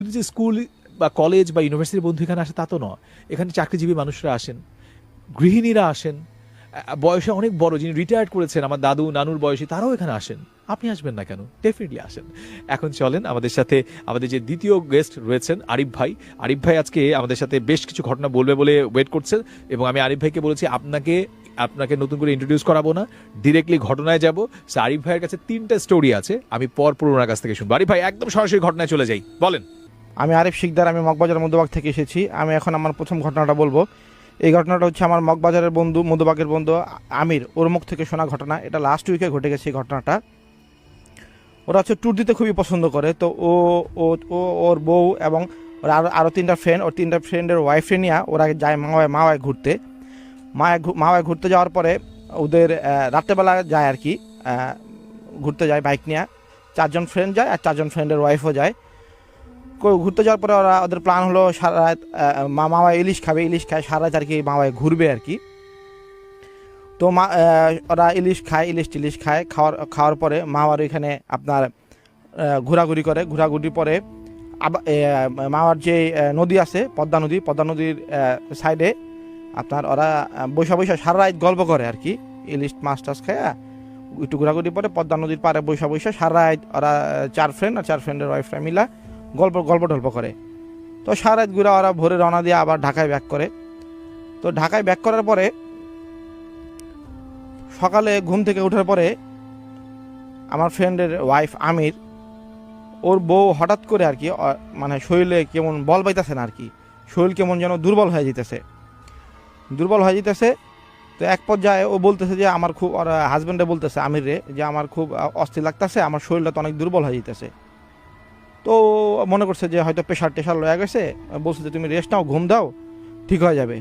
যে স্কুল বা কলেজ বা ইউনিভার্সিটির বন্ধু এখানে আসে তা তো নয়। এখানে চাকরিজীবী মানুষরা আসেন, গৃহিণীরা আসেন বয়সে অনেক বড় যিনি রিটায়ার্ড করেছেন, আমার দাদু, নানুর বয়সী, তারাও এখানে আসেন। আপনি আসবেন না কেন? ডেফিনেটলি আসেন। এখন চলেন আমাদের সাথে, আমাদের যে দ্বিতীয় গেস্ট রয়েছেন আরিফ ভাই। আরিফ ভাই আজকে আমাদের সাথে বেশ কিছু ঘটনা বলবে বলে ওয়েট করছেন এবং আমি আরিফ ভাইকে বলেছি, আপনাকে আপনাকে নতুন করে ইন্ট্রোডিউস করাবো না ডিরেক্টলি ঘটনায় যাব। আরিফ ভাইয়ের কাছে তিনটা স্টোরি আছে, আমি পর পর ওনার কাছ থেকে শুনব। আরিফ ভাই, একদম সরাসরি ঘটনায় চলে যাই, বলেন। আমি আরিফ শিকদার, আমি মগবাজার মধ্যবাগ থেকে এসেছি। আমি এখন আমার প্রথম ঘটনাটা বলব। এই ঘটনাটা হচ্ছে আমার মগবাজারের বন্ধু, মধ্যবাগের বন্ধু আমির। ওর মুখ থেকে শোনা ঘটনা। এটা লাস্ট উইকে ঘটে গেছে এই ঘটনাটা। ওরা হচ্ছে ট্যুর দিতে খুবই পছন্দ করে। তো ও ও ওর বউ এবং ওর আরও আরও তিনটা ফ্রেন্ড ওর তিনটা ফ্রেন্ডের ওয়াইফে নিয়ে ওরা যায় মাওয়ায় মাওয়ায় ঘুরতে। মায় মাওয়ায় ঘুরতে যাওয়ার পরে ওদের রাত্রেবেলা যায় আর কি। ঘুরতে যায় বাইক নিয়ে। চারজন ফ্রেন্ড যায় আর চারজন ফ্রেন্ডের ওয়াইফও যায়। ঘুরতে যাওয়ার পরে ওরা ওদের প্ল্যান হলো সারা রাত আহ, মা- মামায় ইলিশ খাবে। ইলিশ খায় সারা রাত আর কি মামায় ঘুরবে আর কি। তো মা ওরা ইলিশ খায় ইলিশ টিলিশ খায়। খাওয়ার খাওয়ার পরে মামার ওইখানে আপনার ঘোরাঘুরি করে। ঘোরাঘুরি পরে আবার মামার যে নদী আছে পদ্মা নদী পদ্মা নদীর সাইডে আপনার ওরা বৈশা বৈশা সারা রাত গল্প করে আর কি। ইলিশ মাছ টাছ খায় একটু ঘোরাঘুরি পরে পদ্মা নদীর পারে বৈশা বৈশা সারা রাত ওরা চার ফ্রেন্ড আর চার ফ্রেন্ডের ওয়াইফরা মিলা গল্প গল্প টল্প করে। তো সারা রাত ঘুরে ওরা ভোরে রওনা দিয়ে আবার ঢাকায় ব্যাক করে। তো ঢাকায় ব্যাক করার পরে সকালে ঘুম থেকে ওঠার পরে আমার ফ্রেন্ডের ওয়াইফ আমির, ওর বউ হঠাৎ করে আর কি মানে শরীরে কেমন বল পাইতেছে না আর কি, শরীর কেমন যেন দুর্বল হয়ে যেতেছে দুর্বল হয়ে যেতেছে তো এক পর্যায়ে ও বলতেছে যে আমার খুব হাজব্যান্ডে বলতেছে আমির রে যে আমার খুব, অস্থির লাগতেছে, আমার শরীরটা তো অনেক দুর্বল হয়ে যেতেছে তো মনে করছে যে হয়তো প্রেশার টেশার লয়ে গেছে, বলছে যে তুমি রেস্ট নাও, ঘুম দাও, ঠিক হয়ে যাবে।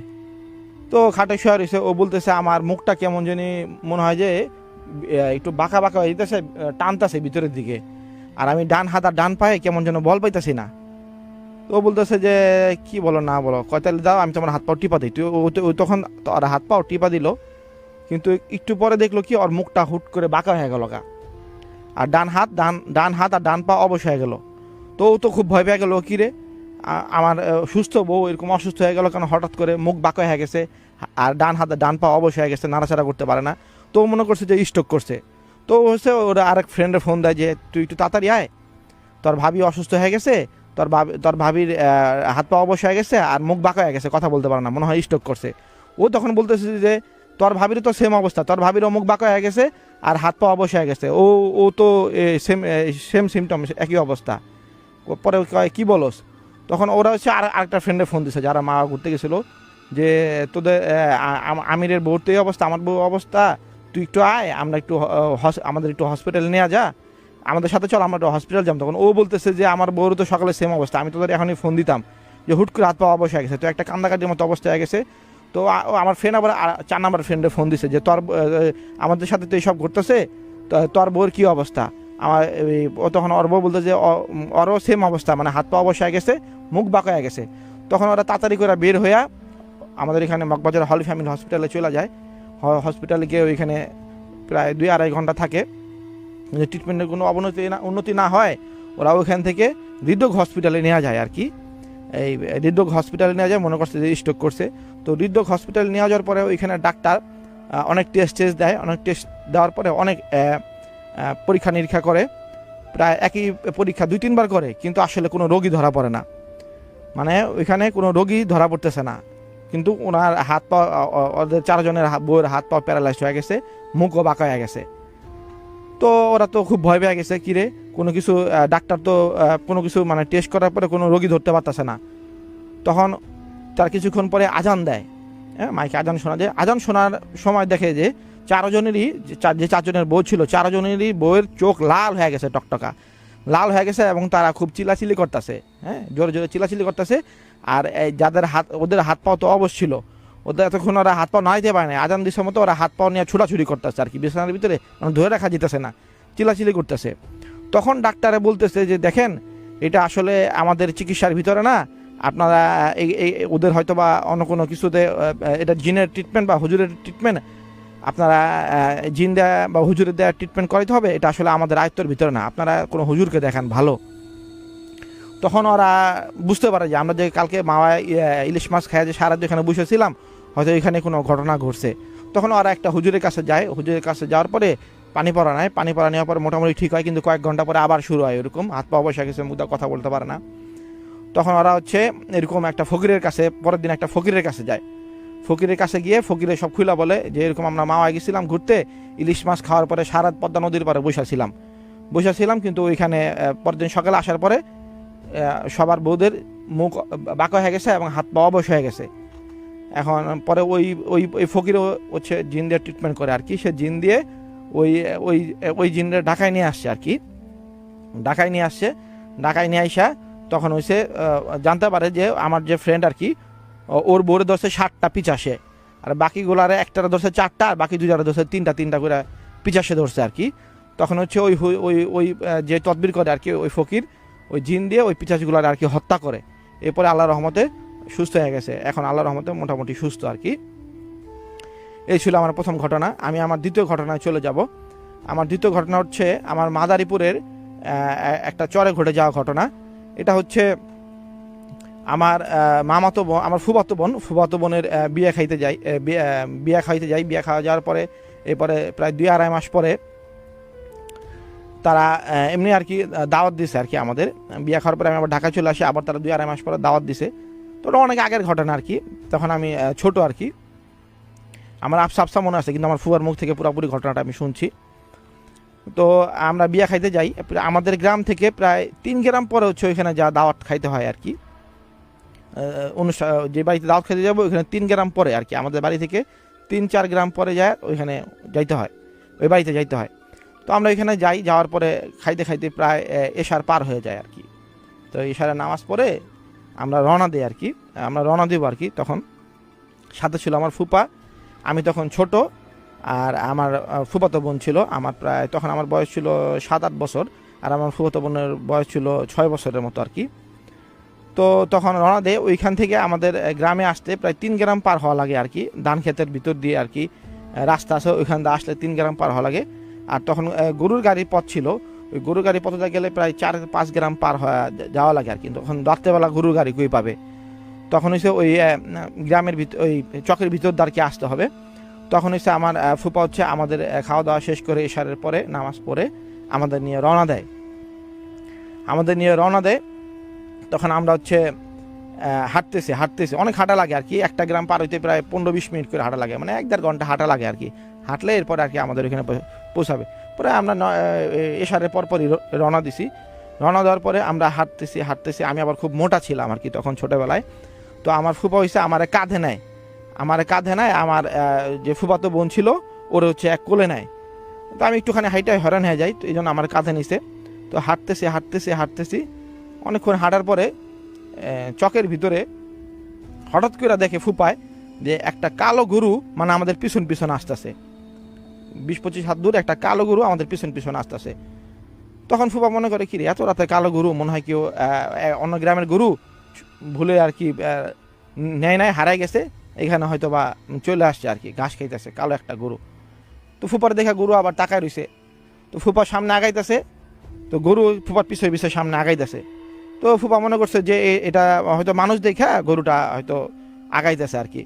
তো খাটে শুয়ে রয়েছে ও বলতেছে, আমার মুখটা কেমন জানি মনে হয় যে একটু বাঁকা বাঁকা হয়ে যেতেছে টানতেছে ভিতরের দিকে। আর আমি ডান হাত আর ডান পায়ে কেমন যেন বল পাইতেছি না। তো ও বলতেছে যে, কি বলো না বলো কয়তালি দাও, আমি তোমার হাত পাও টিপা দিই। তুই ও তখন আর হাত পাও টিপা দিল, কিন্তু একটু পরে দেখল কি, ওর মুখটা হুট করে বাঁকা হয়ে গেল গা। আর ডান হাত, ডান ডান হাত আর ডান পা অবশ হয়ে গেল। তো ও তো খুব ভয় পেয়ে গেল, কি রে? আমার সুস্থ বউ এরকম অসুস্থ হয়ে গেল কেন? হঠাৎ করে মুখ বাঁকা হয়ে গেছে, আর ডান হাত ডান পা অবশ হয়ে গেছে, নাড়াচাড়া করতে পারে না। তো মনে করছে যে স্ট্রোক করছে। তো হচ্ছে ওরা আরেক ফ্রেন্ডের ফোন দেয় যে, তুই একটু তাড়াতাড়ি আয়। তোর ভাবি অসুস্থ হয়ে গেছে, তোর ভাবি, তোর ভাবির হাত পা অবশ হয়ে গেছে, আর মুখ বাঁকা হয়ে গেছে, কথা বলতে পারে না। মনে হয় স্ট্রোক করছে। ও তখন বলতেছে যে, তোর ভাবির তো সেম অবস্থা, তোর ভাবিরও মুখ বাঁকা হয়ে গেছে, আর হাত পা অবশ হয়ে গেছে। ও ও তো সেম সেম সিমটম একই অবস্থা। পরে কয় কী বলস? তখন ওরা হচ্ছে আর আরেকটা ফ্রেন্ডে ফোন দিছে, যারা মা ঘুরতে গেছিল, যে তোদের আমিরের বউর তো অবস্থা, আমার বউ অবস্থা, তুই একটু আয়, আমরা একটু আমাদের একটু হসপিটালে নেওয়া যা। আমাদের সাথে চল, আমরা একটু হসপিটাল যাম। তখন ও বলতেছে যে, আমার বউর তো সকালে সেম অবস্থা, আমি তোদের এখনই ফোন দিতাম। যে, হুট করে হাত পা অবশ হয়ে গেছে। তো একটা কান্দাকাটির মতো অবস্থা হয়ে গেছে। তো আমার ফ্রেন্ড আবার চার নাম্বার ফ্রেন্ডে ফোন দিছে যে, তোর আমাদের সাথে তো এইসব ঘটতেছে তোর বউর কী অবস্থা? আমার ও তখন অর্ব বলতে যে অ- উম, ওরও সেম অবস্থা মানে হাত পা অবশ হয়ে গেছে মুখ বাঁকা গেছে। তখন ওরা তাড়াতাড়ি করে বের হইয়া আমাদের এখানে মগবাজার হল ফ্যামিলি হসপিটালে চলে যায়। হসপিটালে গিয়ে ওইখানে প্রায় দুই আড়াই ঘণ্টা থাকে। যদি ট্রিটমেন্টের কোনো অবনতি না উন্নতি না হয় ওরা ওইখান থেকে হৃদরোগ হসপিটালে নেওয়া যায় আর কি। এই হৃদরোগ হসপিটালে নেওয়া যায় মনে করছে যে স্ট্রোক করছে। তো হৃদরোগ হসপিটালে নেওয়া যাওয়ার পরে ওইখানে ডাক্তার অনেক টেস্ট টেস্ট দেয়। অনেক টেস্ট দেওয়ার পরে অনেক পরীক্ষা নিরীক্ষা করে। প্রায় একই পরীক্ষা দুই তিনবার করে, কিন্তু আসলে কোনো রোগী ধরা পড়ে না। মানে ওইখানে কোনো রোগী ধরা পড়তেছে না। কিন্তু ওনার হাত পা ওদের চারজনের বউয়ের হাত পা প্যারালাইজ হয়ে গেছে, মুখও বাঁকা হয়ে গেছে। তো ওরা তো খুব ভয় পেয়ে গেছে কিরে কোনো কিছু ডাক্তার তো কোনো কিছু মানে টেস্ট করার পরে কোনো রোগী ধরতে পারতেছে না। তখন তার কিছুক্ষণ পরে আজান দেয়। হ্যাঁ মাইকে আজান শোনা যায়। আজান শোনার সময় দেখে যে চারজনেরই যে চারজনের বউ ছিল, চারজনেরই বউয়ের চোখ লাল হয়ে গেছে টকটকা। লাল হয়ে গেছে এবং তারা খুব চিলাচিলি করতেছে হ্যাঁ? জোরে জোরে চিলাচিলি করতেছে। আর যাদের হাত, ওদের হাত পাও তো অবশ ছিল। ওদের এতক্ষণ ওরা হাত পাও নাইতে পারে না আজান দিশার মতো ওরা হাত পাও নিয়ে ছুটাছুটি করতেছে আর কি। বিছানার ভিতরে মানে ধরে রাখা যেতেছে না। চিলাচিলি করতেছে। তখন ডাক্তারে বলতেছে যে, দেখেন, এটা আসলে আমাদের চিকিৎসার ভিতরে না। আপনারা এই ওদের হয়তো বা অন্য কোনো কিছুতে এটা জিনের ট্রিটমেন্ট বা হুজুরের ট্রিটমেন্ট আপনারা আহ, জিন দেয়া বা হুজুরের দেওয়া ট্রিটমেন্ট করাইতে হবে এটা আসলে আমাদের আয়ত্তর ভিতরে না। আপনারা কোনো হুজুরকে দেখান ভালো। তখন ওরা বুঝতে পারে যে আমরা যে কালকে মাওয়া ইলিশ মাছ খাই যে সারা এখানে বসেছিলাম হয়তো এখানে কোনো ঘটনা ঘটছে। তখন ওরা একটা হুজুরের কাছে যায়। হুজুরের কাছে যাওয়ার পরে পানি পড়া নেয় পানি পড়া নেওয়ার পরে মোটামুটি ঠিক হয় কিন্তু কয়েক ঘণ্টা পরে আবার শুরু হয় এরকম। হাত পা বসে গেছে মুদা কথা বলতে পারে না। তখন ওরা হচ্ছে এরকম একটা ফকিরের কাছে পরের দিন একটা ফকিরের কাছে যায়। ফকিরের কাছে গিয়ে ফকিরে সব খুলা বলে যে এরকম আমরা মাওয়া গেছিলাম ঘুরতে ইলিশ মাছ খাওয়ার পরে সারা পদ্মা নদীর পারে বসেছিলাম বসেছিলাম কিন্তু ওইখানে আহ, পরের দিন সকালে আসার পরে সবার বউদের মুখ বাঁকা হয়ে গেছে এবং হাত পা অবশ হয়ে গেছে। এখন পরে ওই ওই ওই ফকিরও হচ্ছে জিন দিয়ে ট্রিটমেন্ট করে আর কি। সে জিন দিয়ে ওই ওই ওই জিনটা ঢাকায় নিয়ে আসছে আর কি। ঢাকায় নিয়ে আসছে। ঢাকায় নিয়ে আসা তখন হয়েছে জানতে পারে যে আমার যে ফ্রেন্ড আর কি ওর বোরে ধরছে ষাটটা পিচাশে আর বাকিগুলারে একটারে ধরছে চারটা, আর বাকি দুজারে ধরছে তিনটা তিনটা করে পিচাশে ধরছে আর কি। তখন হচ্ছে ওই ওই ওই যে তদবির করে আর কি, ওই ফকির, ওই জিন দিয়ে ওই পিচাশগুলার আর কি হত্যা করে। এরপরে আল্লাহ রহমতে সুস্থ হয়ে গেছে। এখন আল্লাহ রহমতে মোটামুটি সুস্থ আর কি। এই ছিল আমার প্রথম ঘটনা। আমি আমার দ্বিতীয় ঘটনায় চলে যাব। আমার দ্বিতীয় ঘটনা হচ্ছে আমার মাদারীপুরের একটা চরে ঘটে যাওয়া ঘটনা। এটা হচ্ছে আমার মামাতো বোন, আমার ফুবাতো বোন, ফুবাতো বোনের বিয়ে খাইতে যাই বিয়ে খাইতে যাই, বিয়ে খাওয়া যাওয়ার পরে, এরপরে প্রায় দুই আড়াই মাস পরে তারা এমনি আর কি দাওয়াত দিছে আর কি আমাদের। বিয়ে খাওয়ার পরে আমি আবার ঢাকা চলে আসি, আবার তারা দুই আড়াই মাস পরে দাওয়াত দিছে। তো ওটা অনেক আগের ঘটনা আর কি। তখন আমি ছোট আর কি। আমার আফসা আফসা মনে আছে, কিন্তু আমার ফুয়ার মুখ থেকে পুরোপুরি ঘটনাটা আমি শুনছি। তো আমরা বিয়ে খাইতে যাই আমাদের গ্রাম থেকে প্রায় তিন গ্রাম পরে হচ্ছে ওইখানে যা দাওয়াত খাইতে হয় আর কি। অনুষ্ঠান যে বাড়িতে দাওয়াত খেতে যাব, ওইখানে তিন গ্রাম পরে আর কি। আমাদের বাড়ি থেকে তিন চার গ্রাম পরে যায়, ওইখানে যাইতে হয়। ওই বাড়িতে যাইতে হয়। তো আমরা ওইখানে যাই, যাওয়ার পরে খাইতে খাইতে প্রায় এশার পার হয়ে যায় আর কি। তো এশারের নামাজ পড়ে আমরা রওনা দিই আর কি। আমরা রওনা দিব আর কি তখন। সাথে ছিল আমার ফুপা, আমি তখন ছোট আর আমার ফুফাতো বোন ছিল। আমার প্রায়, তখন আমার বয়স ছিল সাত আট বছর আর আমার ফুফাতো বোনের বয়স ছিল ছয় বছরের মতো আর কি। তো তখন রওনা দেয়, ওইখান থেকে আমাদের গ্রামে আসতে প্রায় তিন গ্রাম পার হওয়া লাগে আর কি, ধান ক্ষেতের ভিতর দিয়ে আর কি রাস্তা আছে, ওইখান দিয়ে আসলে তিন গ্রাম পার হওয়া লাগে। আর তখন গরুর গাড়ির পথ ছিল, ওই গরুর গাড়ি পথে গেলে প্রায় চার, পাঁচ গ্রাম পার হওয়া যাওয়া লাগে আর কি। তখন রাত্রেবেলা গরুর গাড়ি কই পাবে? তখন হচ্ছে ওই গ্রামের ভিতর ওই চকের ভিতর কি আসতে হবে। তখন হচ্ছে আমার ফুপা হচ্ছে আমাদের খাওয়া দাওয়া শেষ করে এশারের পরে, নামাজ পড়ে আমাদের নিয়ে রওনা দেয়। আমাদের নিয়ে রওনা দেয় তখন আমরা হচ্ছে হাঁটতেছি হাঁটতেছি। অনেক হাঁটা লাগে আর কি। একটা গ্রাম পার হইতে প্রায় পনেরো বিশ মিনিট করে হাঁটা লাগে। মানে এক দেড় ঘণ্টা হাঁটা লাগে আর কি। হাঁটলে এরপরে আর কি আমাদের ওখানে পৌ- পৌঁছাবে। পরে আমরা এশারের পরপরই রওনা দিছি। রওনা দেওয়ার পরে আমরা হাঁটতেছি হাঁটতেছি। আমি আবার খুব মোটা ছিলাম আর কি তখন ছোটোবেলায়। তো আমার ফুপা হয়েছে আমার কাঁধে নেয়। আমার কাঁধে নেয়, আমার যে ফুফাতো বোন ছিল, ওর হচ্ছে এক কোলে নেয়। তো আমি একটুখানি হাইটায় হয়রান হয়ে যাই, তো এই জন্য আমার কাঁধে নিছে। তো হাঁটতেছি হাঁটতেছি হাঁটতেছি। অনেকক্ষণ হাঁটার পরে চকের ভিতরে হঠাৎ করে দেখে ফুপায় যে একটা কালো গরু মানে আমাদের পিছন পিছন আসতেছে। বিশ পঁচিশ হাত দূর একটা কালো গরু আমাদের পিছন পিছন আসতেছে। তখন ফুপা মনে করে কি রে এত রাতে কালো গরু, মনে হয় কেউ অন্য গ্রামের গরু ভুলে আর কি নেয় নাই হারাই গেছে, এখানে হয়তো বা চলে আসছে আর কি, ঘাস খাইতেছে, কালো একটা গরু। তো ফুপার দেখা গরু আবার তাকায় রইছে। তো ফুপার সামনে আগাইতেছে, তো গরু ফুপার পিছনে পিছনে সামনে আগাইতেছে। তো ফুপা মনে করছে যে এটা হয়তো মানুষ দেখা গরুটা হয়তো আগাইতেছে আর কি।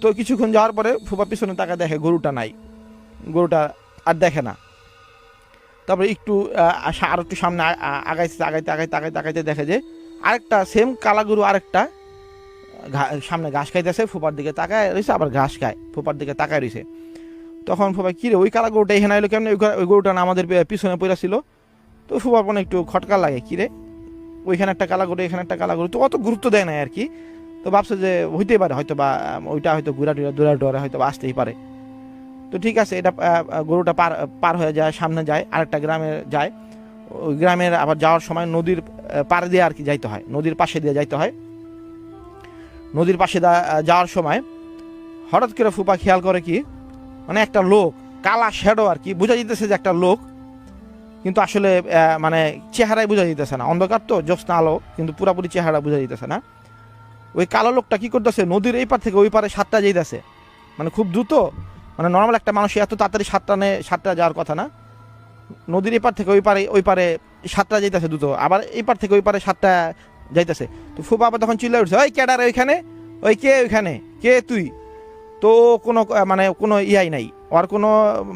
তো- কিছুক্ষণ যাওয়ার পরে ফুপা পিছনে তাকা দেখে গরুটা নাই। গরুটা আর দেখে না। তারপরে একটু আর একটু সামনে আগাইতে আগাইতে আগাইতে আগাইতে আগাইতে দেখে যে আরেকটা সেম কালা গরু আরেকটা সামনে ঘাস খাইতেছে, ফুপার দিকে তাকায় রয়েছে আবার ঘাস খায়, ফুপার দিকে তাকায় রয়েছে তখন ফুপা, কিরে, ওই কালা গরুটা এখানে এলো কেমন? ওই গরুটা না আমাদের পিছনে পড়া ছিল? তো মনে একটু খটকা লাগে কিরে ওইখানে একটা কালা গরু এখানে একটা কালা গরু তো অত গুরুত্ব দেয় না আর কি। তো ভাবছে যে হইতেই পারে, হয়তো বা ওইটা হয়তো ঘুরা টুরা দূরা ডোরে হয়তো বা আসতেই পারে। তো ঠিক আছে, এটা গরুটা পার পার হয়ে যায়, সামনে যায়, আরেকটা গ্রামে যায়। ওই গ্রামের আবার যাওয়ার সময় নদীর পার দিয়ে আর কি যাইতে হয়, নদীর পাশে দিয়ে যাইতে হয়। নদীর পাশে যাওয়ার সময় হঠাৎ করে ফুপা খেয়াল করে কি মানে একটা লোক, কালা শ্যাডো আর কি, বোঝা যেতেছে যে একটা লোক কিন্তু আসলে মানে চেহারাই বোঝা যেতেছে না। অন্ধকার তো জ্যোৎস্না আলো, কিন্তু পুরাপুরি চেহারা বোঝা যেতেছে না। ওই কালো লোকটা কী করতেছে? নদীর এই পার থেকে ওই পারে সাতটা যাইতেছে। মানে খুব দ্রুত মানে নর্মাল একটা মানুষ এত তাড়াতাড়ি সাতটা নে, সাতটা যাওয়ার কথা না। নদীর এপার থেকে ওই পারে ওই পারে সাতটা যাইতেছে দুটো আবার এই পার থেকে ওই পারে সাতটা যাইতেছে। তো ফুপা আবার তখন চিল্লা উঠছে, ওই ক্যাডার ওইখানে? ওই কে ওইখানে? কে তুই? তো কোনো মানে কোনো ইয়াই নাই। ওর কোনো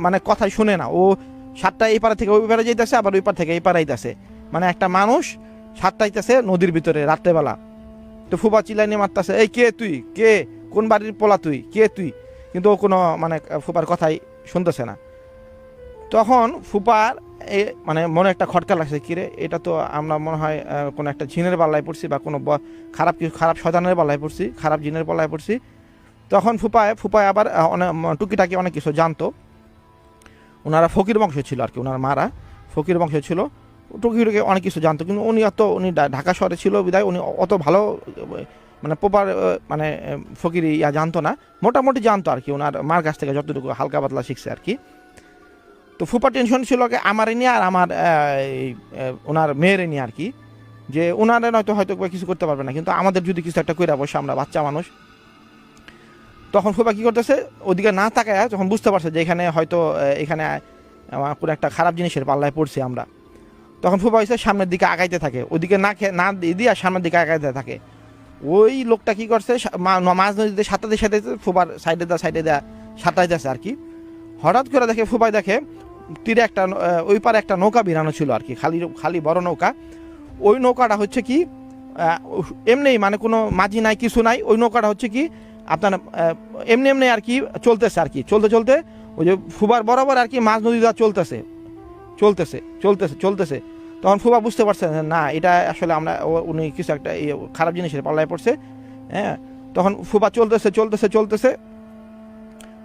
মানে কথাই শুনে না। ও সাতটা এই পারে থেকে ওই পারে যাইতেছে, আবার ওই পার থেকে এই পারে আইতেছে। মানে একটা মানুষ সাতটা আইতেছে নদীর ভিতরে রাত্রেবেলা। তো ফুপা চিল্লাই নিয়ে মারতেছে, এই কে তুই? কে? কোন বাড়ির পোলা তুই? কে তুই? কিন্তু ও কোনো মানে ফুপার কথাই শুনতেছে না। তখন ফুপার এ মানে মনে একটা খটকা লাগছে, কিরে, এটা তো আমরা মনে হয় কোনো একটা জিনের পাল্লায় পড়ছি বা কোনো খারাপ কিছু খারাপ শয়তানের পাল্লায় পড়ছি, খারাপ জিনের পাল্লায় পড়ছি। তখন ফুপায় ফুপায় আবার অনেক টুকিটাকি অনেক কিছু জানতো। ওনারা ফকির বংশ ছিল আর কি, ওনার মারা ফকির বংশ ছিল। টুকিটাকি অনেক কিছু জানতো, কিন্তু উনি অত, উনি ঢাকা শহরে ছিল বিদায় উনি অত ভালো মানে প্রপার মানে ফকির ইয়া জানতো না। মোটামুটি জানতো আর কি, ওনার মার কাছ থেকে যতটুকু হালকা পাতলা শিখছে আর কি। তো ফুপা টেনশন ছিল আমার নিয়ে আর আমার ওনার মেয়ের নিয়ে আর কি। যে ওনারা নয়তো হয়তো কিছু করতে পারবে না, কিন্তু আমাদের যদি কিছু একটা করে বসে আমরা বাচ্চা মানুষ তখন ফুপা কি করতেছে, ওদিকে না তাকায় যখন বুঝতে পারছে যে এখানে হয়তো এখানে আমার কোনো একটা খারাপ জিনিসের পাল্লায় পড়ছি আমরা। তখন ফুপা হয়েছে সামনের দিকে আগাইতে থাকে, ওদিকে না খেয়ে, না দিয়ে আর সামনের দিকে আগাইতে থাকে। ওই লোকটা কি করছে, সা- মা- মাঝ নদীতে সাঁতাতে সাঁতাতে ফুপার সাইডে দেওয়া সাইডে দেওয়া সাঁতাইতেছে আর কি। হঠাৎ করে দেখে ফুপাই দেখে, তীরে একটা ওই পারে একটা নৌকা বিরানো ছিল আর কি, খালি খালি বড় নৌকা। ওই নৌকাটা হচ্ছে কি এমনি মানে কোনো মাঝি নাই, কিছু নাই, ওই নৌকাটা হচ্ছে কি আপনার এমনি এমনি আর কি চলতেছে আর কি। চলতে চলতে ওই যে ফুবার বরাবর আর কি মাঝ নদী দেওয়া চলতেছে। চলতেছে চলতেছে চলতেছে। তখন ফুবা বুঝতে পারছে না, এটা আসলে আমরা উনি কিছু একটা খারাপ জিনিসের পাল্লায় পড়ছে। হ্যাঁ তখন ফুবা চলতেছে চলতেছে চলতেছে।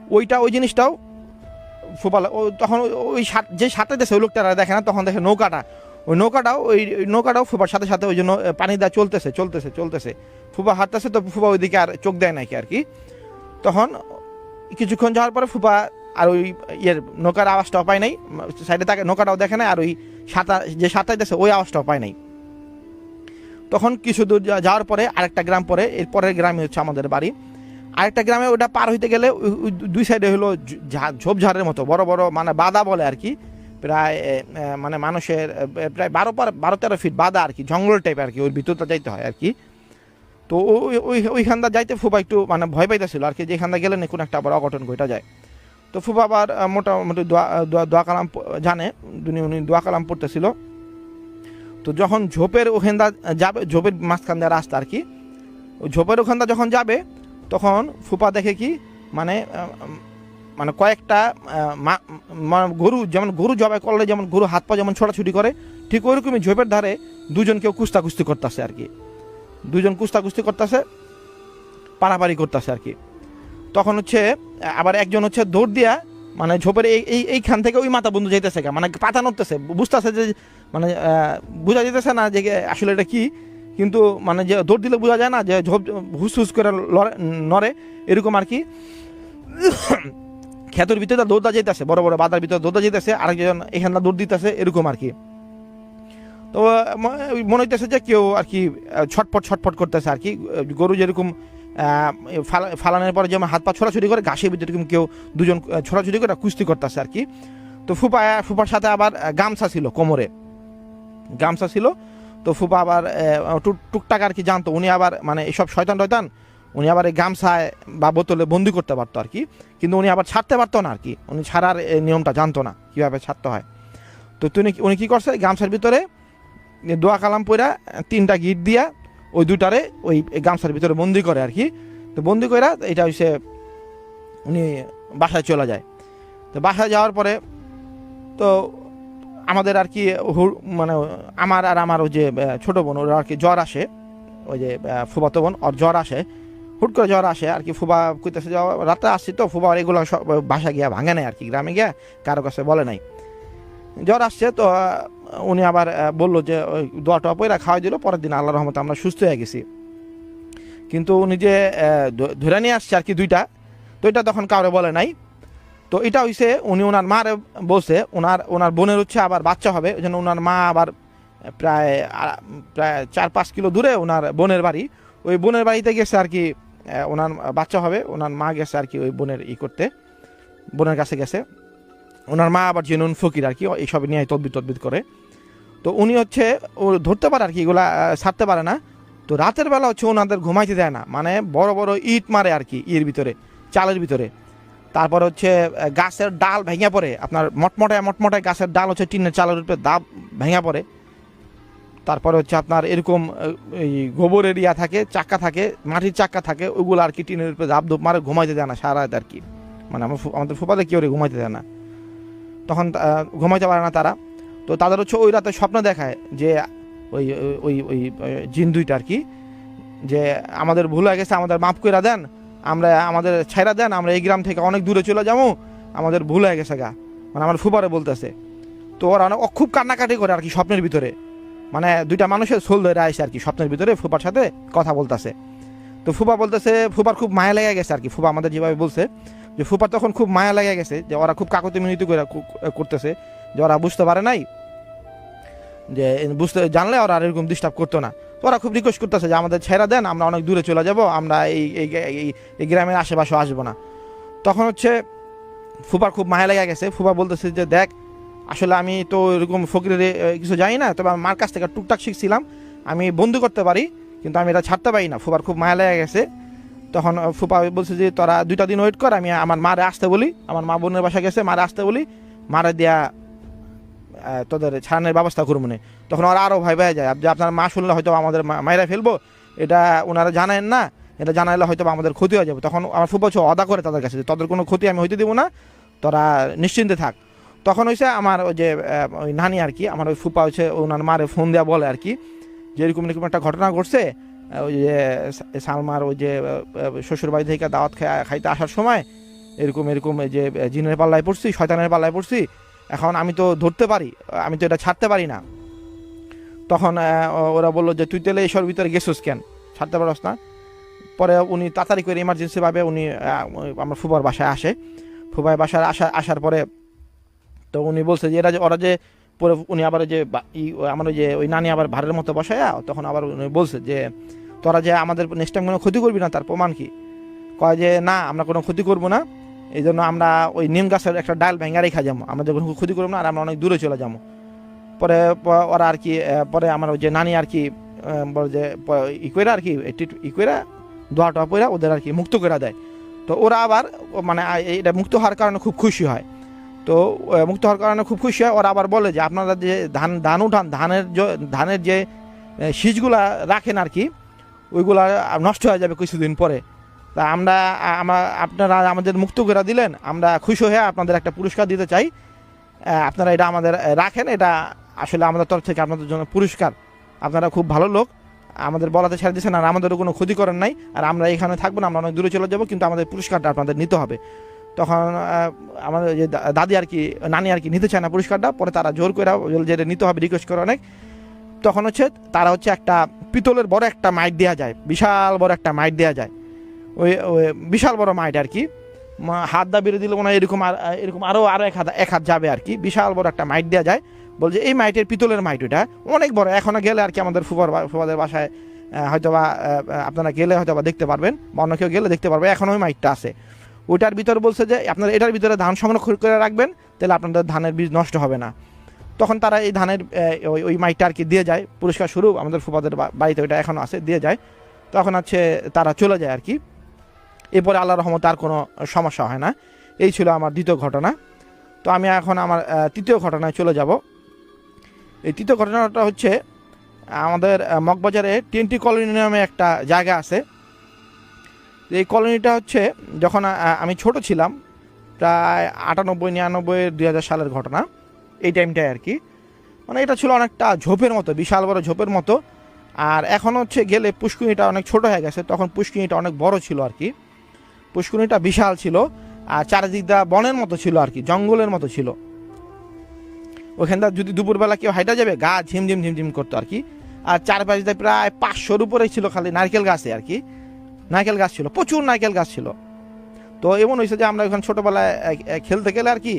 ওইটা, ওই জিনিসটাও ফুবা তখন ওই- যে সাথে দেশে ওই লোকটা দেখে না, তখন দেখে নৌকাটা ওই নৌকাটাও ওই নৌকাটাও ফুবার সাথে সাথে ওই জন্য পানি দেওয়া চলতেছে চলতেছে চলতেছে। ফুবা হাঁটতেছে তো ফুবা ওইদিকে আর চোখ দেয় নাকি আর কি। তখন কিছুক্ষণ যাওয়ার পরে ফুপা আর ওই ইয়ের নৌকার আওয়াজটাও পায় নাই সাইডে তাকে নৌকাটাও দেখে না আর ওই সাঁতার যে সাঁতাইতেছে ওই আওয়াজটাও পায় নাই। তখন কিছু দূর যাওয়ার পরে আরেকটা গ্রাম পরে, এর পরের গ্রামে হচ্ছে আমাদের বাড়ি। আরেকটা গ্রামে ওটা পার হইতে গেলে দুই সাইডে হলো ঝোপঝাড়ের মতো, বড় বড় মানে বাদা বলে আর কি। প্রায় মানে মানুষের প্রায় বারো বারো তেরো ফিট বাদা আর কি, জঙ্গল টাইপ আর কি, ওর ভিতরটা যাইতে হয় আর কি। তো ওই ওই ওইখানটা যাইতে ফুবা একটু মানে ভয় পাইতেছিল আর কি যেখানটা গেলে না কোনো একটা আবার অঘটন ঘটা যায়। তো ফুবা আবার মোটামুটি দোয়া দোয়া- কালাম জানে, উনি উনি দোয়া কালাম পড়তেছিল। তো যখন ঝোপের ওখানটা যাবে, ঝোপের মাঝখান দিয়ে রাস্তা আর কি ওই ঝোপের ওখানটা যখন যাবে, তখন ফুপা দেখে কি মানে মানে কয়েকটা মা- মা- গরু, যেমন গরু জবাই করলে যেমন গরু হাত পা যেমন ছোটাছুটি করে, ঠিক ওইরকমই ঝোপের ধারে দুজন কেউ কুস্তা কুস্তি করতেছে আর কি। দুজন কুস্তা কুস্তি করতেছে পাড়াপাড়ি করতেছে আর কি। তখন হচ্ছে, আবার একজন হচ্ছে দৌড় দিয়া মানে ঝোপের এই এই, এইখান থেকে ওই মাথা বন্ধু যাইতেছে মানে পাতা নড়তেছে বুঝতেছে যে মানে বোঝা যেতেছে না যে, আসলে এটা কি, কিন্তু মানে যে দৌড় দিলে বোঝা যায় না যে ঝোপ, হুস হুস করে লড়ে- নড়ে, এরকম আর কি। ক্ষেতের ভিতরে দৌড়া যেতেছে বড় বড় বাদার ভিতরে দৌড়া যেতেছে আরেকজন এখানটা দৌড় দিতেছে, এরকম আর কি। তো মনে হইতেছে যে কেউ আর কি ছটফট ছটফট করতেছে আর কি গরু যেরকম ফালা- ফালানোর পরে যেমন হাত পা ছোড়াছুড়ি করে, ঘাসের ভিতরে এরকম কেউ দুজন ছোড়াছুড়ি করে কুস্তি করতেছে আর কি। তো ফুপা, ফুপার সাথে আবার গামছা ছিল কোমরে। গামছা ছিল, তো ফুপা আবার টুক- টুকটাক আর কি জানতো, উনি আবার মানে এসব শয়তান টয়তান উনি আবার এই গামছায় বা বোতলে বন্দি করতে পারতো আর কি। কিন্তু উনি আবার ছাড়তে পারতো না আর কি। উনি ছাড়ার নিয়মটা জানতো না, কীভাবে ছাড়তে হয়। তো তিনি উনি কী করছে গামছার ভিতরে দোয়া কালাম পইরা তিনটা গিট দিয়া ওই দুটারে ওই গামছার ভিতরে বন্দি করে আর কি। তো বন্দি করে এটা হচ্ছে উনি বাসায় চলে যায়। তো বাসায় যাওয়ার পরে তো আমাদের আর কি মানে আমার আর আমার ওই যে ছোটো বোন, ওরা আর কি জ্বর আসে, ওই যে ফুফাতো বোন, ওর জ্বর আসে। হুট করে জ্বর আসে, আর কি ফুবা কইতেছে রাতে আসছি তো, ফুবা এগুলো সব বাসা গিয়া ভাঙে নাই আর কি, গ্রামে গিয়া কারও কাছে বলে নাই। জ্বর আসছে তো উনি আবার বলল যে ওই দোয়া টোয়া পয়রা খাওয়াই দিল, পরের দিন আল্লাহ রহমতে আমরা সুস্থ হয়ে গেছি। কিন্তু উনি যে ধরে নিয়ে আসছে আর কি দুইটা, তো এটা তখন কাউরে বলে নাই। তো এটা হইছে, উনি ওনার মার বলছে ওনার ওনার বোনের হচ্ছে আবার বাচ্চা হবে, ওই জন্য ওনার মা আবার প্রায় প্রায় চার পাঁচ কিলো দূরে ওনার বোনের বাড়ি। ওই বোনের বাড়িতে গেছে আর কি ওনার বাচ্চা হবে, ওনার মা গেছে আর কি ওই বোনের ই করতে, বোনের কাছে গেছে। ওনার মা আবার জেনুন ফকির আর কি এইসব নিয়ে তদবির তদবির করে। তো উনি হচ্ছে, ও ধরতে পারে আর কি, এগুলা ছাড়তে পারে না। তো রাতের বেলা হচ্ছে ওনাদের ঘুমাইতে দেয় না মানে বড় বড় ইট মারে আর কি, ইয়ের ভিতরে, চালের ভিতরে। তারপর হচ্ছে গাছের ডাল ভেঙে পড়ে, আপনার মটমটায় মটমটায় গাছের ডাল হচ্ছে টিনের চালের উপরে দাব ভেঙে পড়ে। তারপরে হচ্ছে আপনার এরকম এই গোবর এরিয়া থাকে চাক্কা থাকে, মাটির চাক্কা থাকে ওগুলো আর কি টিনের উপরে দাব ধুপ মারে, ঘুমাইতে দেয় না সারা রাত আর কি। মানে আমার আমাদের ফুপাতে কেউ ঘুমাইতে দেয় না। তখন ঘুমাইতে পারে না তারা। তো তাদের হচ্ছে ওই রাতে স্বপ্ন দেখায় যে, ওই, ওই- ওই জিন দুইটা আর কি, যে আমাদের ভুল হয়ে গেছে, আমাদের মাফ করে দেন, আমরা আমাদের ছেড়া দেন, আমরা এই গ্রাম থেকে অনেক দূরে চলে যাব, আমাদের ভুল হয়ে গেছে গা। মানে আমার ফুপারে বলতেছে। তো ওরা অনেক খুব কান্নাকাটি করে আর কি স্বপ্নের ভিতরে। মানে দুইটা মানুষের সোল ধরে আসে আর কি, স্বপ্নের ভিতরে ফুপার সাথে কথা বলতেছে। তো ফুপা বলতেছে, ফুপার খুব মায়া লেগে গেছে আর কি, ফুপা আমাদের যেভাবে বলছে, যে ফুপার তখন খুব মায়া লেগে গেছে, যে ওরা খুব কাকতি মিনতি করে করতেছে, যে ওরা বুঝতে পারে নাই, যে বুঝতে, জানলে ওরা আর এরকম ডিস্টার্ব করতো না। তো ওরা খুব রিকোয়েস্ট করতেছে যে আমাদের ছেড়া দেন, আমরা অনেক দূরে চলে যাব, আমরা এই এই গ্রামের আশেপাশে আসব না। তখন হচ্ছে ফুপার খুব মায়া লেগে গেছে, ফুপা বলতেছে যে দেখ আসলে আমি তো এরকম ফকিরের কিছু জানি না, তবে আমার মার কাছ থেকে টুকটাক শিখছিলাম। আমি বন্ধু করতে পারি, কিন্তু আমি এটা ছাড়তে পারি না। ফুপার খুব মায়া লেগে গেছে। তখন ফুপা বলছে যে, তোরা দুইটা দিন ওয়েট কর, আমি আমার মারে আসতে বলি। আমার মা বোনের বাসা গেছে, মারে আসতে বলি। মারে দেয়া তোদের ছাড়ানোর ব্যবস্থা করব না। তখন ওরা আরও ভয় ভয় যায়। যে আপনার মা শুনলে হয়তো আমাদের মায়েরা ফেলব। এটা ওনারা জানেন না, এটা জানাইলে হয়তো আমাদের ক্ষতি হয়ে যাবে। তখন আমার ফুপা অদা করে তাদের কাছে তোদের কোনো ক্ষতি আমি হইতে দেবো না। তোরা নিশ্চিন্তে থাক। তখন হয়েছে আমার ওই যে ওই নানি আর কি আমার ওই ফুপা হচ্ছে ওনার মারে ফোন দেওয়া বলে আর কি যে এরকম এরকম একটা ঘটনা ঘটছে ওই যে সালমার ওই যে শ্বশুর বাড়ি থেকে দাওয়াত খাই- খাইতে আসার সময় এরকম এরকম যে জিনের পাল্লায় পড়ছি, শয়তানের পাল্লায় পড়ছি, এখন আমি তো ধরতে পারি, আমি তো এটা ছাড়তে পারি না। তখন ওরা বলল যে, তুই তেলে এসব ভিতরে গেছিস কেন? ছাড়তে পারস না? পরে উনি তাড়াতাড়ি করে ইমার্জেন্সি ভাবে উনি আমার ফুবার বাসায় আসে। ফুবার বাসায় আসা, আসার পরে তো উনি বলছে যে, এরা যে, ওরা যে পরে উনি আবার যে আমার ওই যে, ওই নানি আবার ভারের মতো বসায়, তখন আবার উনি বলছে যে, তোরা যে আমাদের নেক্সট টাইম কোনো ক্ষতি করবি না, তার প্রমাণ কি? কয় যে, না, আমরা কোনো ক্ষতি করব না এই জন্য আমরা ওই নিম গাছের একটা ডাল ভেঙে রেখা যাব। আমাদের কোনো ক্ষতি করব না, আর আমরা অনেক দূরে চলে যাব। পরে ওরা আর কি পরে আমার ওই যে নানি আর কি যে ই কইরা আর কি ই কইরা, দোয়া টোয়া পইরা ওদের আর কি মুক্ত করে দেয়। তো ওরা আবার মানে এটা মুক্ত হওয়ার কারণে খুব খুশি হয়। তো মুক্ত হওয়ার কারণে খুব খুশি হয়। ওরা আবার বলে যে, আপনারা যে ধান ধান উঠান, ধানের ধানের যে শীষগুলা রাখেন আর কি, ওইগুলা নষ্ট হয়ে যাবে কিছুদিন পরে। তা আমরা আমরা আপনারা আমাদের মুক্ত করে দিলেন, আমরা খুশি হয়ে আপনাদের একটা পুরস্কার দিতে চাই। আপনারা এটা আমাদের রাখেন, এটা আসলে আমাদের তরফ থেকে আপনাদের জন্য পুরস্কার। আপনারা খুব ভালো লোক, আমাদের বলাতে ছেড়ে দিচ্ছেন আর আমাদেরও কোনো ক্ষতি করেন নাই। আর আমরা এখানে থাকব না, আমরা অনেক দূরে চলে যাব, কিন্তু আমাদের পুরস্কারটা আপনাদের নিতে হবে। তখন আমাদের যে দাদি আর কি নানি আর কি নিতে চায় না পুরস্কারটা পরে তারা জোর করে বলে যে নিতে হবে রিকোয়েস্ট করে অনেক। তখন হচ্ছে তারা হচ্ছে একটা পিতলের বড় একটা মাইট দেওয়া যায় বিশাল বড় একটা মাইট দেওয়া যায়। ওই ওই বিশাল বড় মাইট আর কি। হাত দা বেড়ে দিলে মনে হয় এরকম আর এরকম আরও আরও এক হাত এক হাত যাবে আর কি। বিশাল বড় একটা মাইট দেওয়া যায়। বলছে এই মাইটের পিতলের মাইট ওটা অনেক বড়। এখনও গেলে আর কি আমাদের ফুফার ফুফাদের বাসায় আহ, হয়তো বা আপনারা গেলে হয়তো বা দেখতে পারবেন বা অন্য কেউ গেলে দেখতে পারবে। এখনও ওই মাইটটা আছে। ওইটার ভিতরে বলছে যে আপনারা এটার ভিতরে ধান সংরক্ষণ করে রাখবেন, তাহলে আপনাদের ধানের বীজ নষ্ট হবে না। তখন তারা এই ধানের ওই ওই মাইটটা আর কি দিয়ে যায়। পুরস্কার স্বরূপ আমাদের ফুফাদের বাড়িতে ওইটা এখনও আছে, দিয়ে যায়। তখন হচ্ছে তারা চলে যায় আর কি। এরপরে আল্লাহ রহমত আর কোনো সমস্যা হয় না। এই ছিল আমার দ্বিতীয় ঘটনা। তো আমি এখন আমার তৃতীয় ঘটনায় চলে যাব। এই তৃতীয় ঘটনাটা হচ্ছে, আমাদের মগবাজারে টিএনটি কলোনি নামে একটা জায়গা আছে। এই কলোনিটা হচ্ছে যখন আমি ছোট ছিলাম, প্রায় আটানব্বই, নিরানব্বই, দুই হাজার সালের ঘটনা, এই টাইমটায় আর কি। মানে এটা ছিল অনেকটা ঝোপের মতো, বিশাল বড় ঝোপের মতো। আর এখন হচ্ছে গেলে পুষ্কুনিটা অনেক ছোট হয়ে গেছে, তখন পুষ্কুনিটা অনেক বড় ছিল আর কি। পুষ্কুনিটা বিশাল ছিল, আর চারিদিকটা বনের মতো ছিল আর কি, জঙ্গলের মতো ছিল। ওখানটা যদি দুপুরবেলা কেউ হাইটা যাবে, গা ঝিমঝিম ঝিমঝিম করতো আর কি। আর চারপাশ দিয়ে প্রায় পাঁচশোর উপরে ছিল খালি নারকেল গাছে আর কি। নারকেল গাছ ছিল, প্রচুর নারকেল গাছ ছিল। তো এমন হয়েছে যে আমরা ওখানে ছোটোবেলায় খেলতে গেলে আর কি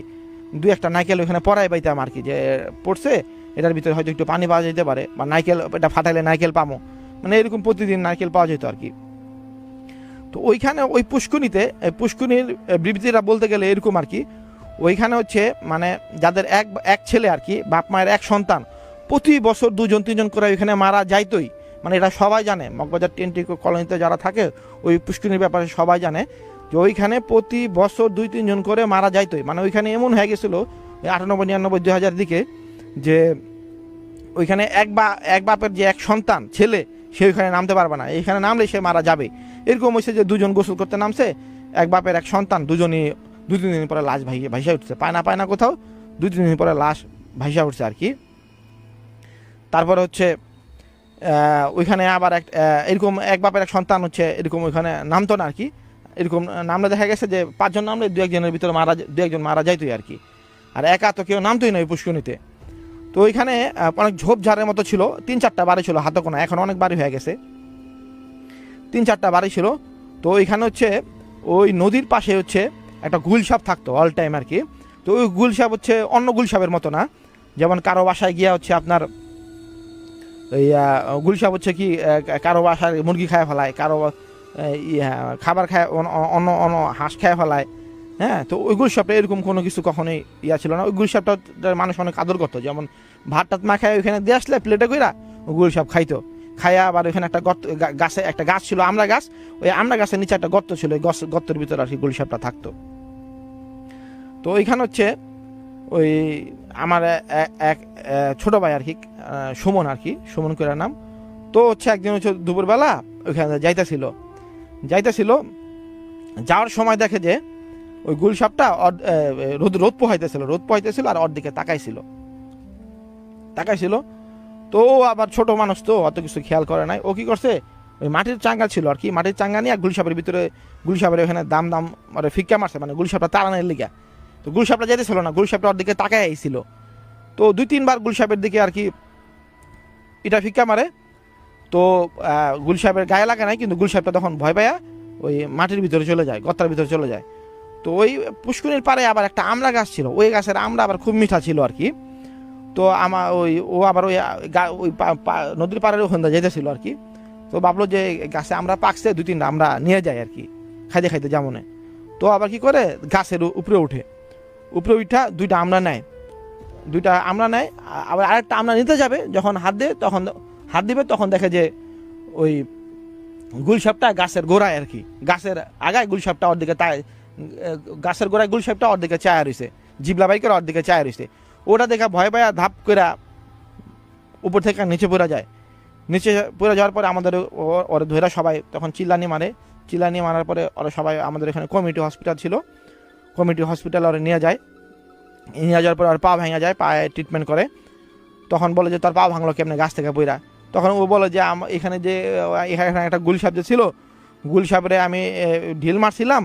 দু একটা নারকেল ওখানে পড়াই পাইতাম আর কি, যে পড়ছে, এটার ভিতরে হয়তো একটু পানি পাওয়া যেতে পারে, বা নারকেল, এটা ফাটাইলে নারকেল পামো। মানে এরকম প্রতিদিন নারকেল পাওয়া যেত আর কি। তো ওইখানে ওই পুষ্কুনিতে পুষ্কুনির বিবৃতিটা বলতে গেলে এরকম আর কি, ওইখানে হচ্ছে মানে যাদের এক এক ছেলে আর কি, বাপ মায়ের এক সন্তান, প্রতি বছর দুজন, তিনজন করে ওইখানে মারা যাইতই। মানে এটা সবাই জানে, মগবাজার টেন্টি কলোনিতে যারা থাকে, ওই পুষ্করিণীর ব্যাপারে সবাই জানে যে ওইখানে প্রতি বছর দুই তিনজন করে মারা যাইতই। মানে ওইখানে এমন হয়ে গেছিল, আটানব্বই, নিরানব্বই দুই হাজার দিকে যে ওইখানে এক বা, এক বাপের যে এক সন্তান, ছেলে, সে ওইখানে নামতে পারবে না। এইখানে নামলে সে মারা যাবে। এরকম হয়েছে যে দুজন গোসল করতে নামছে, এক বাপের এক সন্তান, দুজনই দু তিন দিন পরে লাশ ভাইয়ে ভাইসা উঠছে। পায় না পায় না কোথাও দু তিন দিন পরে লাশ ভাইসা উঠছে আর কি। তারপরে হচ্ছে ওইখানে আবার এক এরকম এক বাপের এক সন্তান হচ্ছে, এরকম ওইখানে নামতো না আর কি এরকম নামলে দেখা গেছে যে পাঁচজন নামলে দু একজনের ভিতরে মারা দু একজন মারা যাইতোই আর কি আর একা তো কেউ নামতোই না ওই পুষ্করণীতে। তো ওইখানে অনেক ঝোপঝাড়ের মতো ছিল, তিন চারটা বাড়ি ছিল হাতে কোনা এখন অনেক বাড়ি হয়ে গেছে। তিন চারটা বাড়ি ছিল, তো ওইখানে হচ্ছে ওই নদীর পাশে হচ্ছে একটা গুলসাপ থাকতো অল টাইম আর কি তো ওই গুলসাপ হচ্ছে অন্য গুলসাপের মতো না, যেমন কারও বাসায় গিয়া হচ্ছে আপনার আহ, গুলসাপ হচ্ছে কি কারও বাসায় মুরগি খায় ফেলায় কারও ইয়া, খাবার খায় অন্য অন্য হাঁস খায় ফেলায় হ্যাঁ? তো ওই গুলসাপটা এরকম কোনো কিছু কখনোই ইয়া ছিল না। ওই গুলসাপটা মানুষ অনেক আদর করতো যেমন ভাত টাত মাখায় ওইখানে দিয়ে আসলে প্লেটে কইরা গুলসাপ খাইতো। খাইয়া আবার ওইখানে একটা গর্ত গাছে একটা গাছ ছিল আমড়া গাছ ওই আমরা গাছের নিচে একটা গর্ত ছিল ওই গর্তের ভিতরে আর কি গুলসাপটা থাকতো। তো ওইখানে হচ্ছে ওই আমার এক ছোট ভাই আর কি সুমন আর কি, সুমন করে নাম। তো হচ্ছে একদিন হচ্ছে দুপুরবেলা ওইখানে যাইতেছিল। যাইতেছিল, যাওয়ার সময় দেখে যে ওই গুলসাপটা রোদ রোদ পোহাইতেছিল রোদ পোহাইতেছিল আর ওর দিকে তাকাইছিল। তাকাইছিল, তো আবার ছোট মানুষ তো, অত কিছু খেয়াল করে নাই। ও কি করছে, ওই মাটির চাঙ্গা ছিল আর কি, মাটির চাঙ্গা নিয়ে আর গুলসাপের ভিতরে গুলসাপের ওখানে দাম দাম মানে ফিক্কা মারছে মানে গুলসাপটা তাড়ানোর লিগা। তো গুলসাপটা যেতেছিল না গুলসাপটা ওর দিকে তাকাই আইছিল তো দুই তিনবার গুলসাপের দিকে আর কি এটা ফিক্কা মারে। তো আহ, গুলসাপের গায়ে লাগে নাই কিন্তু গুলসাপটা তখন ভয় পায়া ওই মাটির ভিতরে চলে যায় গত্তার ভিতরে চলে যায়। তো ওই পুষ্করিণীর পারে আবার একটা আমড়া গাছ ছিল ওই গাছের আমড়া আবার খুব মিঠা ছিল আর কি। তো আমার ওই ও আবার ওই ওই নদীর পাড়ের ওখান যেতেছিল আর কি। তো ভাবলো যে গাছে আমরা পাকছে দুই তিনটা আমরা নিয়ে যাই আর কি খাইতে খাইতে যেমনে। তো আবার কি করে গাছের উপরে উঠে। উপরে উঠা দুইটা আমরা নেয়। দুইটা আমরা নেয়, আবার আরেকটা আমরা নিতে যাবে, যখন হাত দেবে তখন হাত দিবে, তখন দেখে যে ওই গুলসাপটা গাছের গোড়ায় আর কি। গাছের আগায় গুলসাপটা ওর দিকে তাই, গাছের গোড়ায় গুলসাপটা ওর দিকে চায়া রয়েছে জিবলা বাইকের ওর দিকে চায়া রয়েছে ওটা দেখা ভয় পায়া ধাপ করে উপর থেকে নিচে পড়ে যায়। নিচে পড়ে যাওয়ার পরে আমাদের ওরা ধরে সবাই তখন চিল্লানি মারে। চিল্লানি মারার পরে ওরা সবাই আমাদের এখানে কমিটি হসপিটাল ছিল। কমিটি হসপিটাল ওরা নিয়ে যায়। নিয়ে যাওয়ার পর আর পা ভেঙে যায়, পায়ে ট্রিটমেন্ট করে। তখন বলে যে, তার পা ভাঙলো কেমনে গাছ থেকে বইরা? তখন ও বলে যে এখানে যে এখানে একটা গুলসাপ যে ছিল গুলসাপরে আমি ঢিল মারছিলাম।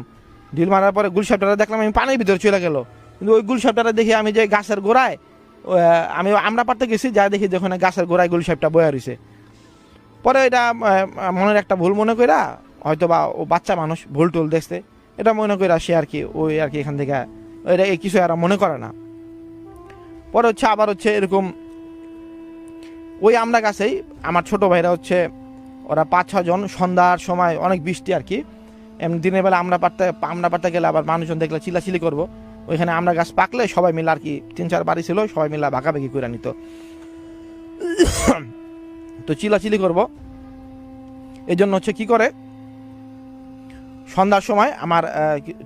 ঢিল মারার পরে গুলসাপটা দেখলাম আমি পানির ভিতরে চলে গেলো। কিন্তু ওই গুলসাপটা দেখি আমি যে গাছের গোড়ায় আমি আমরা পারতে গেছি, যা দেখি যে ওখানে গাছের গোড়ায় গুলসাপটা বয়ে রয়েছে পরে এটা মনের একটা ভুল মনে কইরা হয়তো বা ও বাচ্চা মানুষ, ভুল টুল দেখছে। এটা মনে কইরা সে আর কি, ওই আর কি এখান থেকে এটা কিছু আর মনে করে না। পরে হচ্ছে আবার হচ্ছে এরকম ওই আমরা গাছেই আমার ছোট ভাইরা হচ্ছে ওরা পাঁচ ছজন সন্ধ্যার সময় অনেক বৃষ্টি আর কি, এমনি দিনের বেলা আমরা পাড়তে আমরা পাড়তে গেলে আবার মানুষজন দেখলে চিলাচিলি করব। ওইখানে আমরা গাছ পাকলে সবাই মিলে আর কি, তিন, চার বাড়ি ছিল, সবাই মিলে ভাগাভাগি করে নিত। তো চিলাচিলি করব। এই জন্য হচ্ছে কি করে, সন্ধ্যার সময় আমার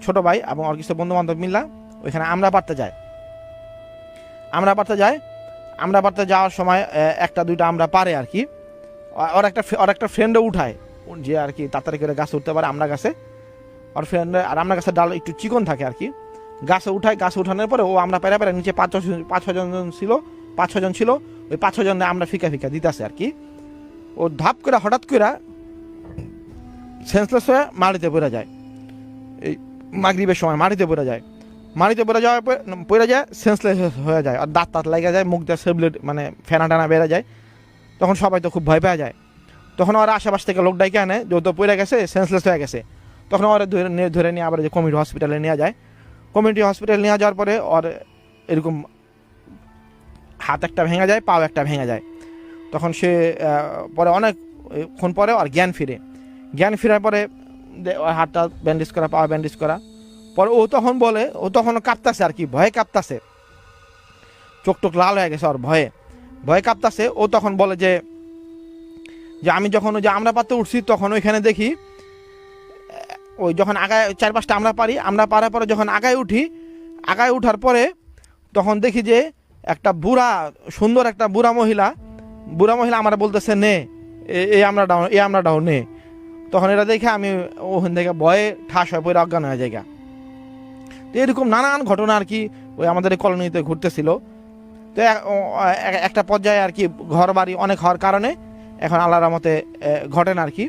ছোট ভাই এবং ওর কিছু বন্ধু বান্ধব মিললা ওইখানে আমরা পারতে যায় আমরা পারতে যায় আমরা পারতে যাওয়ার সময় একটা দুইটা আমরা পারে আর কি। ওর একটা ওর একটা ফ্রেন্ডও উঠায়, যে আর কি তাড়াতাড়ি করে গাছে উঠতে পারে আমরা গাছে। ওর ফ্রেন্ড আর আমরা গাছের ডাল, একটু চিকন থাকে আর কি। গাছে উঠায়, গাছে উঠানোর পরে ও আমরা পেরা পেরা নিচে পাঁচ পাঁচ ছজন ছিল পাঁচ ছজন ছিল, ওই পাঁচ ছজন আমরা ফিকা ফিকা দিতেছে আর কি। ও ধাপ করে, হঠাৎ করে সেন্সলেস হয়ে মাটিতে পড়ে যায়। এই মাগরিবের সময় মাটিতে পড়ে যায়। মাটিতে পড়ে যাওয়ার পড়ে যায় সেন্সলেস হয়ে যায়। আর দাঁত তাত লেগে যায়, মুখ দিয়ে সেবলেট মানে ফেনা টানা বেড়ে যায়। তখন সবাই তো খুব ভয় পেয়ে যায়। তখন ওরা আশেপাশ থেকে লোক ডাইকে আনে, যে ও তো পড়ে গেছে সেন্সলেস হয়ে গেছে। তখন ওরা ধরে নিয়ে ধরে নিয়ে আবার যে কমিটি হসপিটালে নিয়ে যায়। কমিউনিটি হসপিটালে নিয়ে যাওয়ার পরে ওর এরকম হাত একটা ভেঙে যায়, পাও একটা ভেঙে যায়। তখন সে পরে অনেকক্ষণ পরে আর জ্ঞান ফিরে। জ্ঞান ফেরার পরে হাতটা ব্যান্ডেজ করা পাওয়া ব্যান্ডেজ করা। পরে ও তখন বলে, ও তখন কাঁপতাছে আর কি, ভয়ে কাঁপতাছে। চোখ টোক লাল হয়ে গেছে ওর ভয়ে। ভয়ে কাঁপতাছে, ও তখন বলে যে যে আমি যখন ওই যে আমরা পাতে উঠছি তখন ওইখানে দেখি ওই যখন আগায় চার পাঁচটা আমরা পারি, আমরা পারার পরে যখন আগায় উঠি, আগায় উঠার পরে তখন দেখি যে একটা বুড়া, সুন্দর একটা বুড়া মহিলা বুড়া মহিলা আমরা বলতেছে, নে, এ- এই আমরা ডাউন এই আমরা ডাউন নে। তখন এটা দেখে আমি ওখান থেকে ভয়ে ঠাস হয়ে পড়ে অজ্ঞান হয়ে জায়গা তো এরকম নানান ঘটনা আর কি ওই আমাদের এই কলোনিতে ঘুরতেছিল। তো একটা পর্যায়ে আর কি ঘর বাড়ি অনেক হওয়ার কারণে এখন আল্লাহর মতে ঘটে না আর কি।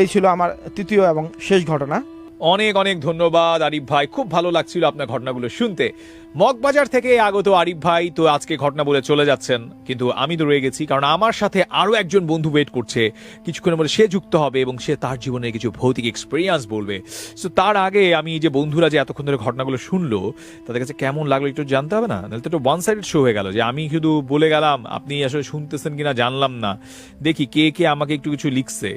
এই ছিল আমার তৃতীয় এবং শেষ ঘটনা। অনেক অনেক ধন্যবাদ আরিফ ভাই। খুব ভালো লাগছিল আপনার ঘটনাগুলো শুনতে। মগবাজার থেকে আগত আরিফ ভাই তো আজকে ঘটনা বলে চলে যাচ্ছেন, কিন্তু আমি তো রয়ে গেছি কারণ আমার সাথে আরও একজন বন্ধু ওয়েট করছে। কিছুক্ষণের মধ্যে সে যুক্ত হবে এবং সে তার জীবনের কিছু ভৌতিক এক্সপিরিয়েন্স বলবে। সো তার আগে আমি যে বন্ধুরা যে এতক্ষণ ধরে ঘটনাগুলো শুনলো, তাদের কাছে কেমন লাগল একটু জানতে হবে না? নাহলে তো একটু ওয়ান সাইডেড শো হয়ে গেল যে আমি শুধু বলে গেলাম, আপনি আসলে শুনতেছেন কিনা জানলাম না। দেখি কে কে আমাকে একটু কিছু লিখছে।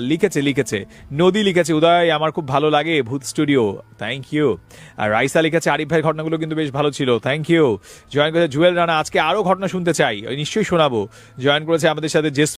লিখেছে লিখেছে। নদী লিখেছে। উদয়, আমার খুব ভালো লাগে ভূত স্টুডিও। থ্যাংক ইউ আর রাইসা লিখেছে, আরিফ ভাইয়ের ঘটনাগুলো কিন্তু বেশ ভালো ছিল। থ্যাংক ইউ জয়েন করেছে জুয়েল রানা। আজকে আরও ঘটনা শুনতে চাই। নিশ্চয়ই শোনাবো। জয়েন করেছে আমাদের সাথে জেস